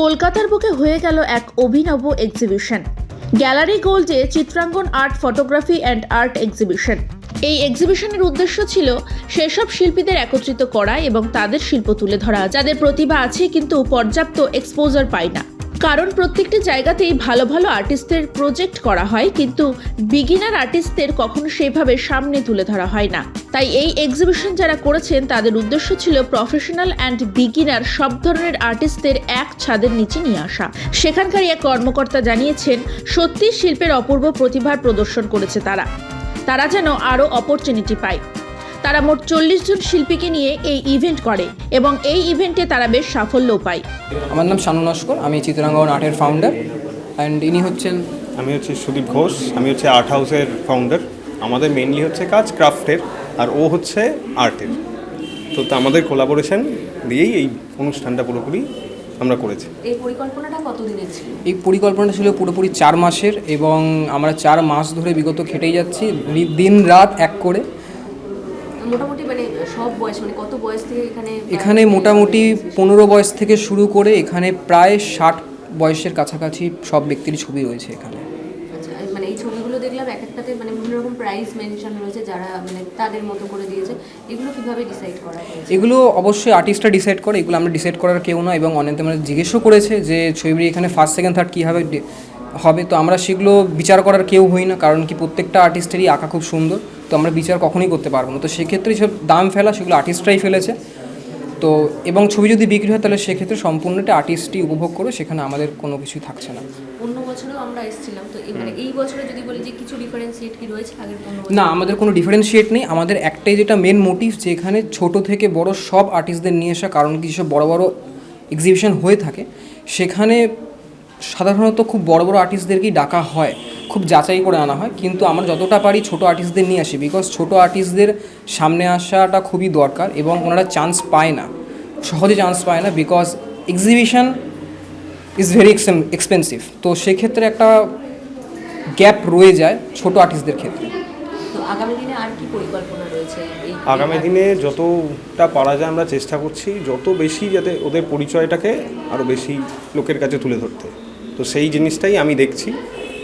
কলকাতার বুকে হয়ে গেল এক অভিনব exhibition gallery গোল্ডে Chitrangan art photography and art exhibition এই এক্সিবিশনের উদ্দেশ্য ছিল সেসব শিল্পীদের একত্রিত করা এবং তাদের শিল্প তুলে ধরা, যাদের প্রতিভা আছে কিন্তু পর্যাপ্ত এক্সপোজার পায় না। কারণ প্রত্যেকটি জায়গাতেই ভালো ভালো আর্টিস্টদের প্রজেক্ট করা হয়, কিন্তু বিগিনার আর্টিস্টদের কখনো সেভাবে সামনে তুলে ধরা হয় না। তাই এই এক্সিবিশন যারা করেছেন, তাদের উদ্দেশ্য ছিল প্রফেশনাল অ্যান্ড বিগিনার সব ধরনের আর্টিস্টদের এক ছাদের নিচে নিয়ে আসা। সেখানকার এক কর্মকর্তা জানিয়েছেন সত্যি শিল্পের অপূর্ব প্রতিভার প্রদর্শন করেছে তারা। তারা যেন আরও অপরচুনিটি পায়। তারা মোট চল্লিশ জন শিল্পীকে নিয়ে এই ইভেন্ট করে এবং এই ইভেন্টে তারা বেশ সাফল্যও পায়। আমার নাম শানু নস্কর আমি চিত্রাঙ্গন আর্টের ফাউন্ডার অ্যান্ড ইনি হচ্ছেন আমি হচ্ছে সুদীপ ঘোষ আমি হচ্ছে আর্ট হাউসের ফাউন্ডার আমাদের মেনলি হচ্ছে কাজ ক্রাফটের আর ও হচ্ছে আর্টের তো তা আমাদের কোলাবোরেশন দিয়েই এই অনুষ্ঠানটা পুরোপুরি আমরা করেছি। এই পরিকল্পনাটা কতদিনের ছিল? এই পরিকল্পনাটা ছিল পুরোপুরি চার মাসের এবং আমরা চার মাস ধরে বিগত খেটেই যাচ্ছি দিন রাত এক করে। মোটামুটি মানে সব বয়স মানে কত বয়স থেকে এখানে এখানে মোটামুটি পনেরো বয়স থেকে শুরু করে এখানে প্রায় ষাট বয়সের কাছাকাছি সব ব্যক্তির ছবি রয়েছে এখানে। আচ্ছা মানে এই ছবিগুলো দেখলাম এক একটাতে মানে বিভিন্ন রকম প্রাইস মেনশন রয়েছে যারা মানে তাদের মতো করে দিয়েছে। এগুলো কীভাবে ডিসাইড করা হয়েছে? এগুলো অবশ্যই আর্টিস্টরা ডিসাইড করে এগুলো আমরা ডিসাইড করার কেউ না এবং অনেকে মানে জিজ্ঞেসও করেছে যে ছবি এখানে ফার্স্ট সেকেন্ড থার্ড কীভাবে হবে। তো আমরা সেগুলো বিচার করার কেউ হই না কারণ কি প্রত্যেকটা আর্টিস্টেরই আঁকা খুব সুন্দর। তো আমরা বিচার কখনোই করতে পারব না। তো সেক্ষেত্রে সব দাম ফেলা সেগুলো আর্টিস্টরাই ফেলেছে। তো এবং ছবি যদি বিক্রি হয় তাহলে সেক্ষেত্রে সম্পূর্ণটা আর্টিস্টই উপভোগ করে সেখানে আমাদের কোনো কিছুই থাকছে না। অন্য বছরেও আমরা এসেছিলাম তো মানে এই বছরে যদি বলি যে কিছু ডিফারেন্সিয়েট কি রয়েছে আগের না আমাদের কোনো ডিফারেন্সিয়েট নেই। আমাদের একটাই যেটা মেন মোটিভ যে এখানে ছোট থেকে বড় সব আর্টিস্টদের নিয়ে আসা কারণ কি সব বড় বড় এক্সিবিশন হয়ে থাকে সেখানে সাধারণত খুব বড় বড় আর্টিস্টদেরকেই ডাকা হয়। খুব যাচাই করে আনা হয়। কিন্তু আমরা যতটা পারি ছোট আর্টিস্টদের নিয়ে আসি বিকজ ছোট আর্টিস্টদের সামনে আসাটা খুবই দরকার এবং ওনারা চান্স পায় না। সহজে চান্স পায় না because exhibition is very expensive তো সেক্ষেত্রে একটা গ্যাপ রয়ে যায় ছোট আর্টিস্টদের ক্ষেত্রে। আগামী দিনে আর কি পরিকল্পনা রয়েছে? আগামী দিনে যতটা পারা যায় আমরা চেষ্টা করছি যত বেশি যাতে ওদের পরিচয়টাকে আরও বেশি লোকের কাছে তুলে ধরতে। তো সেই জিনিসটাই আমি দেখছি।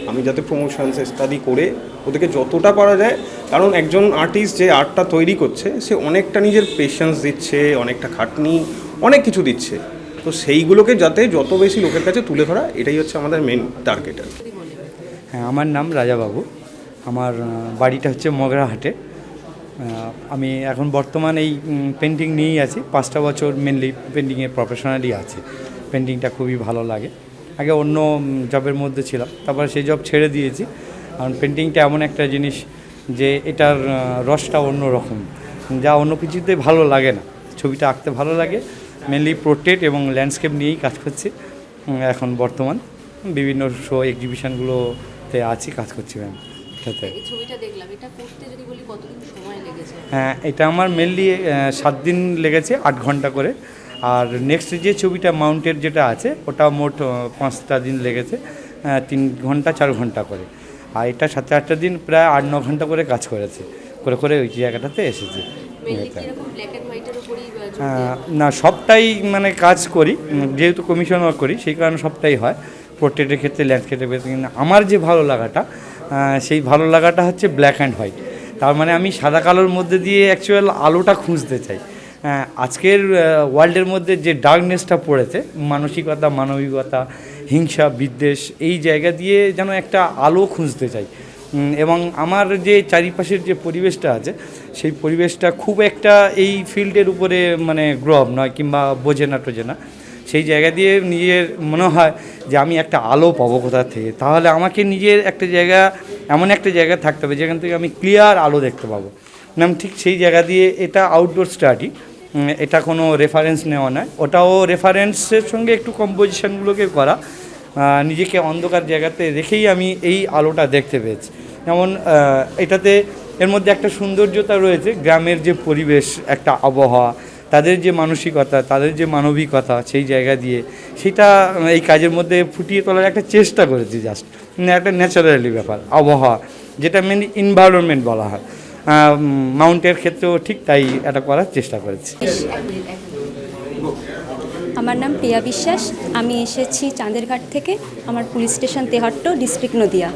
আমি যাতে প্রমোশন স্টাডি করে ওদেরকে যতটা পারা যায়, কারণ একজন আর্টিস্ট যে আর্টটা তৈরি করছে, সে অনেকটা নিজের পেশেন্স দিচ্ছে, অনেকটা খাটনি, অনেক কিছু দিচ্ছে। তো সেইগুলোকে যাতে যত বেশি লোকের কাছে তুলে ধরা, এটাই হচ্ছে আমাদের মেন টার্গেট আর হ্যাঁ আমার নাম রাজাবাবু। আমার বাড়িটা হচ্ছে মগরাহাটে। আমি এখন বর্তমান এই পেন্টিং নিয়েই আছি। পাঁচটা বছর মেনলি পেন্টিংয়ে প্রফেশনালি আছে। পেন্টিংটা খুবই ভালো লাগে। আগে অন্য জবের মধ্যে ছিলাম। তারপর সেই জব ছেড়ে দিয়েছি। কারণ পেন্টিংটা এমন একটা জিনিস যে এটার রসটা অন্য রকম যা অন্য কিছুতে ভালো লাগে না। ছবিটা আঁকতে ভালো লাগে। মেনলি পোর্ট্রেট এবং ল্যান্ডস্কেপ নিয়েই কাজ করছি। এখন বর্তমান বিভিন্ন শো এক্সিবিশনগুলোতে আছি কাজ করছি ম্যাম। সাথে হ্যাঁ এটা আমার মেনলি সাত দিন লেগেছে আট ঘণ্টা করে। আর নেক্সট যে ছবিটা মাউন্টের যেটা আছে ওটা মোট পাঁচটা দিন লেগেছে তিন ঘণ্টা চার ঘণ্টা করে। আর এটা সাত আটটা দিন প্রায় আট ন ঘণ্টা করে কাজ করেছে। করে করে ওই জায়গাটাতে এসেছে? না সবটাই মানে কাজ করি যেহেতু কমিশন ওয়ার্ক করি সেই কারণে সবটাই হয়। পোর্ট্রেটের ক্ষেত্রে ল্যান্ডস্কেপের ক্ষেত্রে কিন্তু আমার যে ভালো লাগাটা সেই ভালো লাগাটা হচ্ছে ব্ল্যাক অ্যান্ড হোয়াইট তার মানে আমি সাদা কালোর মধ্যে দিয়ে অ্যাকচুয়াল আলোটা খুঁজতে চাই। আজকের ওয়ার্ল্ডের মধ্যে যে ডার্কনেসটা পড়েছে, মানসিকতা, মানবিকতা, হিংসা, বিদ্বেষ, এই জায়গা দিয়ে যেন একটা আলো খুঁজতে চাই। এবং আমার যে চারিপাশের যে পরিবেশটা আছে, সেই পরিবেশটা খুব একটা এই ফিল্ডের উপরে মানে গ্রো নয়, কিংবা বোঝে না টোঝে না। সেই জায়গা দিয়ে নিজের মনে হয় যে আমি একটা আলো পাবো কোথা থেকে। তাহলে আমাকে নিজের একটা জায়গা, এমন একটা জায়গা থাকতে হবে যেখান থেকে আমি ক্লিয়ার আলো দেখতে পাবো। নাম ঠিক সেই জায়গা দিয়ে এটা আউটডোর স্টাডি এটা কোনো রেফারেন্স নেওয়া নয়। ওটাও রেফারেন্সের সঙ্গে একটু কম্পোজিশনগুলোকে করা। নিজেকে অন্ধকার জায়গাতে রেখেই আমি এই আলোটা দেখতে পেয়েছি। যেমন এটাতে এর মধ্যে একটা সৌন্দর্যতা রয়েছে, গ্রামের যে পরিবেশ, একটা আবহাওয়া, তাদের যে মানসিকতা, তাদের যে মানবিকতা সেই জায়গা দিয়ে সেটা এই কাজের মধ্যে ফুটিয়ে তোলার একটা চেষ্টা করেছি জাস্ট একটা ন্যাচারালি ব্যাপার, আবহাওয়া, যেটা মেনলি এনভায়রনমেন্ট বলা হয়। মাউন্টের ক্ষেত্রেও ঠিক তাই এটা করার চেষ্টা করেছি। আমার নাম প্রিয়া বিশ্বাস। আমি এসেছি চাঁদেরঘাট থেকে। আমার police station Tehatta district Nadia.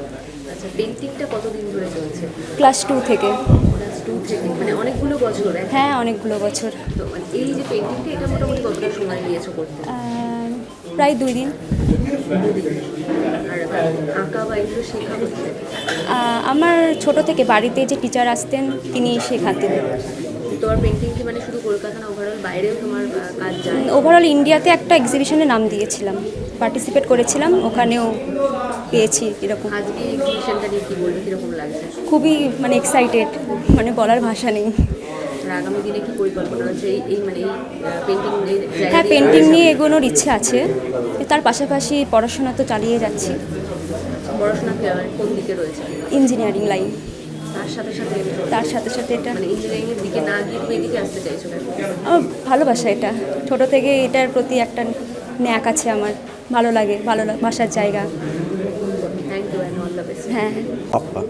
আচ্ছা পেন্টিংটা কতদিন ধরে চলছে? ক্লাস টু থেকে। ক্লাস টু থেকে মানে অনেকগুলো বছর হ্যাঁ অনেকগুলো বছর। মানে এই যে পেন্টিংটা এটা মোটামুটি কতটা সময় নিয়েছো করতে? প্রায় দুই দিন। আমার ছোট থেকে বাড়িতে যে টিচার আসতেন তিনি শেখাতেন। তোমার পেন্টিং কি মানে শুধু কলকাতা না ওভারঅল বাইরেও তোমার কাজ যায়? ওভারঅল ইন্ডিয়াতে একটা এক্সিবিশনে নাম দিয়েছিলাম। পার্টিসিপেট করেছিলাম ওখানেও পেয়েছি এরকম। আজকে এক্সিবিশনটা নিয়ে কি বলবে কীরকম লাগছে? খুবই মানে এক্সাইটেড মানে বলার ভাষা নেই। আর আগামী দিনে কি পরিকল্পনা আছে এই এই মানে পেন্টিং হ্যাঁ পেন্টিং নিয়ে এগোনোর ইচ্ছে আছে। তার পাশাপাশি পড়াশোনা তো চালিয়ে যাচ্ছি। পড়াশোনা মানে কোন দিকে রয়েছে? Engineering line. তার সাথে সাথে তার সাথে সাথে এটা। মানে দিকে না গিয়ে তুমি এদিকে আসতে চাইছো আমার ভালোবাসা এটা। ছোট থেকে এটার প্রতি একটা ন্যাক আছে আমার। ভালো লাগে ভালো বাসার জায়গা। Thank you and all the best হ্যাঁ বাপ্পা।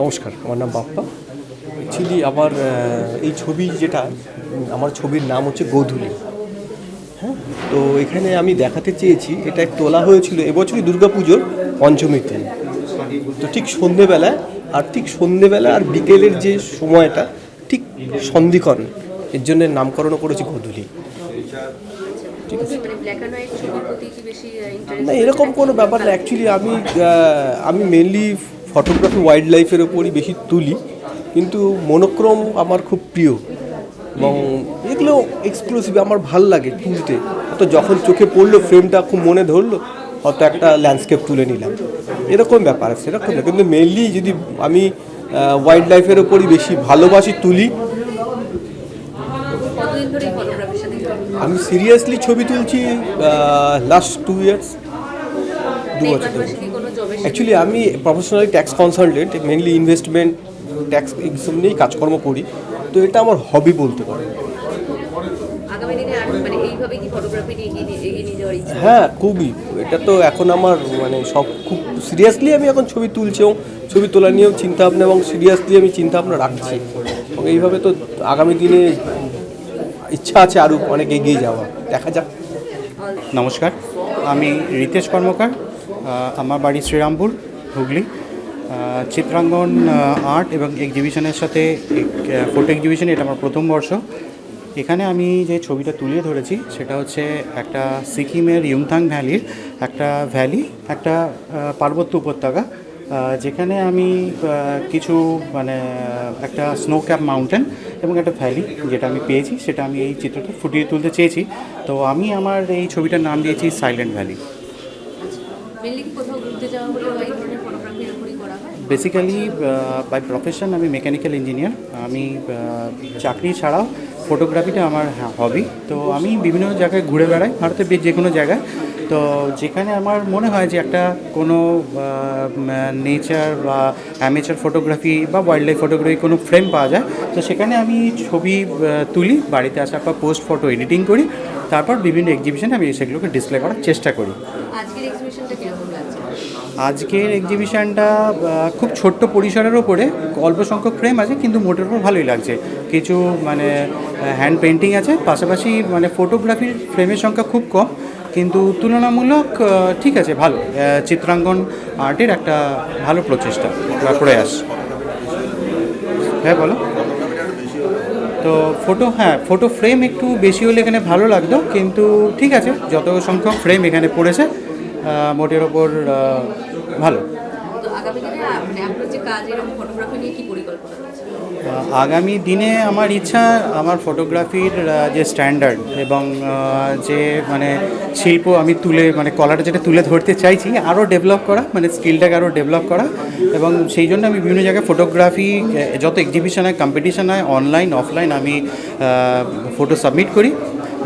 নমস্কার আমার নাম বাপ্পা। অ্যাকচুয়ালি আমার এই ছবি যেটা আমার ছবির নাম হচ্ছে গোধূলি। হ্যাঁ? তো এখানে আমি দেখাতে চেয়েছি এটা তোলা হয়েছিল এবছরই দুর্গাপুজোর পঞ্চমীর দিন। তো ঠিক সন্ধেবেলায় আর ঠিক সন্ধেবেলা আর বিকেলের যে সময়টা ঠিক সন্ধিকরণ এর জন্য নামকরণও করেছি গোধূলি। ঠিক আছে? মানে না এরকম কোনো ব্যাপার না। অ্যাকচুয়ালি আমি আমি মেনলি ফটোগ্রাফি ওয়াইল্ড লাইফের ওপরই বেশি তুলি। কিন্তু মনোক্রম আমার খুব প্রিয় এবং এগুলো এক্সক্লুসিভ আমার ভালো লাগে তুলতে তো যখন চোখে পড়ল ফ্রেমটা খুব মনে ধরলো হয়তো একটা ল্যান্ডস্কেপ তুলে নিলাম। এরকম ব্যাপার সেরকম না কিন্তু মেনলি যদি আমি ওয়াইল্ড লাইফের ওপরই বেশি ভালোবাসি তুলি? আমি সিরিয়াসলি ছবি তুলছি লাস্ট টু ইয়ার্স দু বছর অ্যাকচুয়ালি আমি professionally tax consultant mainly investment tax এইসব নিয়েই কাজকর্ম করি তো এটা আমার হবি বলতে পারি আগামী দিনে আর মানে এইভাবে কি ফটোগ্রাফি নিয়ে এগিয়ে নিয়ে- এগিয়ে নিয়ে যাওয়ার ইচ্ছা? হ্যাঁ খুবই। এটা তো এখন আমার মানে সব খুব সিরিয়াসলি আমি এখন ছবি তুলছি এবং ছবি তোলা নিয়েও চিন্তা ভাবনা এবং সিরিয়াসলি আমি চিন্তা ভাবনা রাখছি। এবং এইভাবে তো আগামী দিনে ইচ্ছা আছে আরও অনেক এগিয়ে যাওয়া। দেখা যাক। নমস্কার আমি রিতেশ কর্মকার আমার বাড়ি শ্রীরামপুর হুগলি। চিত্রাঙ্গন আর্ট এবং এক্সিবিশনের সাথে ফটো এক্সিবিশন এটা আমার প্রথম বর্ষ। এখানে আমি যে ছবিটা তুলে ধরেছি, সেটা হচ্ছে একটা সিকিমের ইয়ুংথাং ভ্যালির একটা ভ্যালি, একটা পার্বত্য উপত্যকা যেখানে আমি কিছু মানে একটা স্নো ক্যাপ মাউন্টেন এবং একটা ভ্যালি যেটা আমি পেয়েছি, সেটা আমি এই চিত্রটা ফুটিয়ে তুলতে চেয়েছি। তো আমি আমার এই ছবিটার নাম দিয়েছি সাইলেন্ট ভ্যালি মেনলি কি কোথাও ঘুরতে যাওয়া হলে বা এই ধরনের ফটোগ্রাফির উপরই করা হয় বেসিক্যালি বাই প্রফেশন আমি মেকানিক্যাল ইঞ্জিনিয়ার আমি চাকরি ছাড়াও ফটোগ্রাফিটা আমার হবি তো আমি বিভিন্ন জায়গায় ঘুরে বেড়াই, ভারতের যে কোনো জায়গায়। তো যেখানে আমার মনে হয় যে একটা কোনো নেচার বা অ্যামেচার ফটোগ্রাফি বা ওয়াইল্ড লাইফ ফটোগ্রাফি কোনো ফ্রেম পাওয়া যায়। তো সেখানে আমি ছবি তুলি, বাড়িতে আসার পর পোস্ট ফটো এডিটিং করি। তারপর বিভিন্ন এক্সিবিশনে আমি সেগুলোকে ডিসপ্লে করার চেষ্টা করি। আজকের এক্সিবিশনটা আজকের এক্সিবিশনটা খুব ছোট্ট পরিসরের ওপরে, অল্প সংখ্যক ফ্রেম আছে, কিন্তু মোটের উপর ভালোই লাগছে। কিছু মানে হ্যান্ড পেন্টিং আছে, পাশাপাশি মানে ফটোগ্রাফির ফ্রেমের সংখ্যা খুব কম, কিন্তু তুলনামূলক ঠিক আছে, ভালো। চিত্রাঙ্কন আর্টের একটা ভালো প্রচেষ্টা, বা প্রয়াস। হ্যাঁ বলো। তো ফটো হ্যাঁ ফটো ফ্রেম একটু বেশি হলে এখানে ভালো লাগতো, কিন্তু ঠিক আছে, যত সংখ্যক ফ্রেম এখানে পড়েছে মোটের ওপর ভালো। আগামী দিনে আ- মানে আগামী দিনে আমার ইচ্ছা আমার ফটোগ্রাফির যে স্ট্যান্ডার্ড এবং যে মানে শিল্প আমি তুলে মানে কলাটা যেটা তুলে ধরতে চাইছি আরও ডেভেলপ করা মানে স্কিলটাকে আরও ডেভেলপ করা এবং সেই জন্য আমি বিভিন্ন জায়গায় ফটোগ্রাফি যত এক্সিবিশন হয় কম্পিটিশন হয় অনলাইন অফলাইন আমি ফটো সাবমিট করি।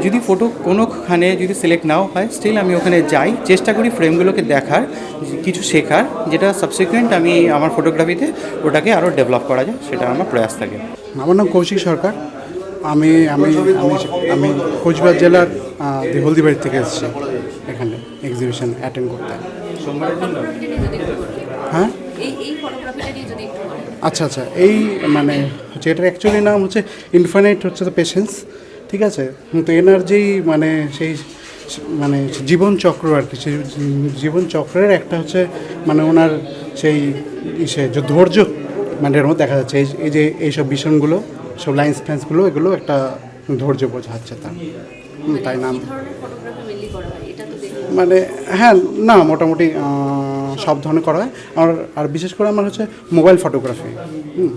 যদি ফটো কোনোখানে যদি সিলেক্ট নাও হয় স্টিল আমি ওখানে যাই। চেষ্টা করি ফ্রেমগুলোকে দেখার কিছু শেখার যেটা সাবসিকুয়েন্ট আমি আমার ফটোগ্রাফিতে ওটাকে আরও ডেভেলপ করা যায় সেটা আমার প্রয়াস থাকে। আমার নাম কৌশিক সরকার। আমি আমি আমি আমি কোচবিহার জেলার হলদিবাড়ি থেকে এসেছি এখানে এক্সিবিশন অ্যাটেন্ড করতে। হ্যাঁ? আচ্ছা আচ্ছা। এই মানে হচ্ছে এটার অ্যাকচুয়ালি নাম হচ্ছে ইনফাইনাইট হচ্ছে দ্য পেশেন্স ঠিক আছে? তো এনার যেই মানে সেই মানে জীবন চক্র আর কি সেই জীবন চক্রের একটা হচ্ছে মানে ওনার সেই ইসে যে ধৈর্য মানে এর মধ্যে দেখা যাচ্ছে। এই এই যে এইসব ভীষণগুলো সব লাইন্স ফ্যান্সগুলো এগুলো একটা ধৈর্য বোঝাচ্ছে তার। তাই নাম। মানে হ্যাঁ না মোটামুটি সব ধরনের করা হয়। আর আর বিশেষ করে আমার হচ্ছে মোবাইল ফটোগ্রাফি হুম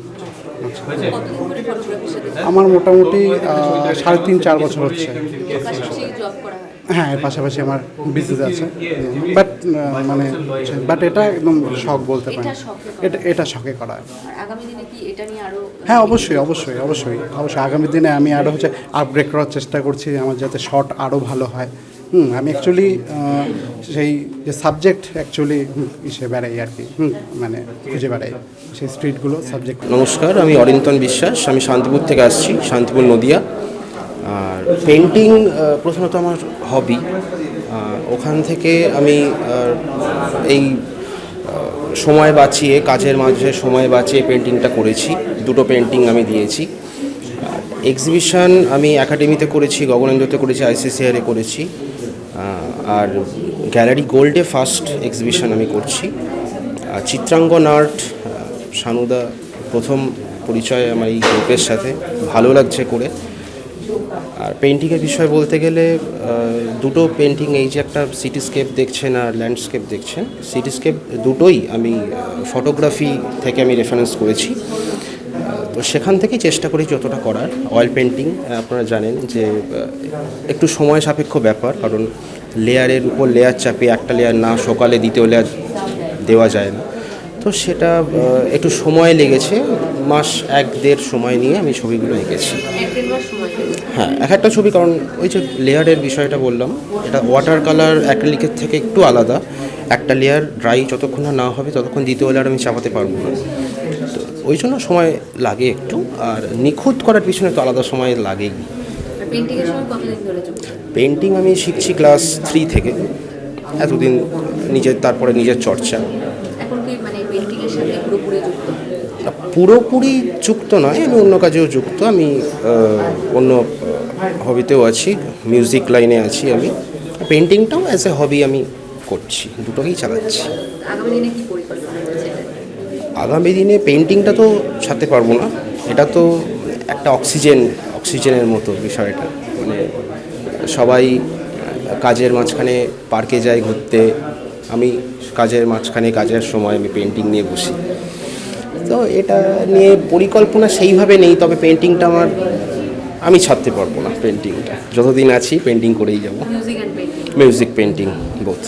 আমার মোটামুটি সাড়ে তিন চার বছর হচ্ছে। হয়? এর পাশাপাশি আমার বিজনেস আছে। বাট মানে বাট এটা একদম শখ বলতে পারি এটা এটা শখে করা। হ্যাঁ অবশ্যই অবশ্যই অবশ্যই অবশ্যই। আগামী দিনে আমি আরও হচ্ছে আপগ্রেড করার চেষ্টা করছি আমার যাতে শট আরও ভালো হয়। হুম, আমি অ্যাকচুয়ালি সেই যে সাবজেক্ট অ্যাকচুয়ালি ইসে বেড়াই আর কি, হুম মানে খুঁজে বেড়াই সেই স্ট্রিটগুলো সাবজেক্ট নমস্কার, আমি অরিন্তন বিশ্বাস, আমি শান্তিপুর থেকে আসছি, শান্তিপুর নদিয়া। আর পেন্টিং প্রথমত আমার হবি ওখান থেকে আমি এই সময় বাঁচিয়ে, কাজের মাঝে সময় বাঁচিয়ে পেন্টিংটা করেছি। দুটো পেন্টিং আমি দিয়েছি। এক্সিবিশন আমি একাডেমিতে করেছি, গগনেন্দ্রতে করেছি আইসিসিআরে করেছি। আর গ্যালারি গোল্ডে ফার্স্ট এক্সিবিশন আমি করছি। আর চিত্রাঙ্গন আর্ট সানুদা, প্রথম পরিচয় আমার এই গ্রুপের সাথে। ভালো লাগছে করে। আর পেন্টিংয়ের বিষয় বলতে গেলে দুটো পেন্টিং এই যে একটা সিটিস্কেপ দেখছেন আর ল্যান্ডস্কেপ দেখছেন। সিটিস্কেপ দুটোই আমি ফটোগ্রাফি থেকে আমি রেফারেন্স করেছি। তো সেখান থেকেই চেষ্টা করি যতটা করার। অয়েল পেন্টিং আপনারা জানেন যে একটু সময় সাপেক্ষ ব্যাপার, কারণ লেয়ারের উপর লেয়ার চাপিয়ে একটা লেয়ার না সকালে দ্বিতীয় লেয়ার দেওয়া যায় না। তো সেটা একটু সময় লেগেছে। মাস এক, দেড় সময় নিয়ে আমি ছবিগুলো এঁকেছি। হ্যাঁ এক একটা ছবি, কারণ ওই যে লেয়ারের বিষয়টা বললাম, এটা ওয়াটার কালার অ্যাক্রিলিকের থেকে একটু আলাদা। একটা লেয়ার ড্রাই যতক্ষণ না হবে, ততক্ষণ দ্বিতীয় লেয়ার আমি চাপাতে পারব না। ওই জন্য সময় লাগে একটু আর নিখুঁত করার পিছনে তো আলাদা সময় লাগেই। পেন্টিং আমি শিখছি ক্লাস থ্রি থেকে। এতদিন নিজের তারপরে নিজের চর্চা। মানে পুরোপুরি যুক্ত? নয় আমি অন্য কাজেও যুক্ত। আমি অন্য হবিতেও আছি মিউজিক লাইনে আছি আমি। পেন্টিংটাও অ্যাজ এ হবি আমি করছি দুটোকেই চালাচ্ছি আগামী দিনে কি পরিকল্পনা রয়েছে এটা আগামী দিনে পেন্টিংটা তো ছাড়তে পারব না। এটা তো একটা অক্সিজেন অক্সিজেনের মতো বিষয়টা মানে সবাই কাজের মাঝখানে পার্কে যায় ঘুরতে। আমি কাজের মাঝখানে কাজের সময় আমি পেন্টিং নিয়ে বসি। তো এটা নিয়ে পরিকল্পনা সেইভাবে নেই তবে পেন্টিংটা আমার আমি ছাড়তে পারব না পেন্টিংটা যতদিন আছি পেন্টিং করেই যাব। Music painting music painting both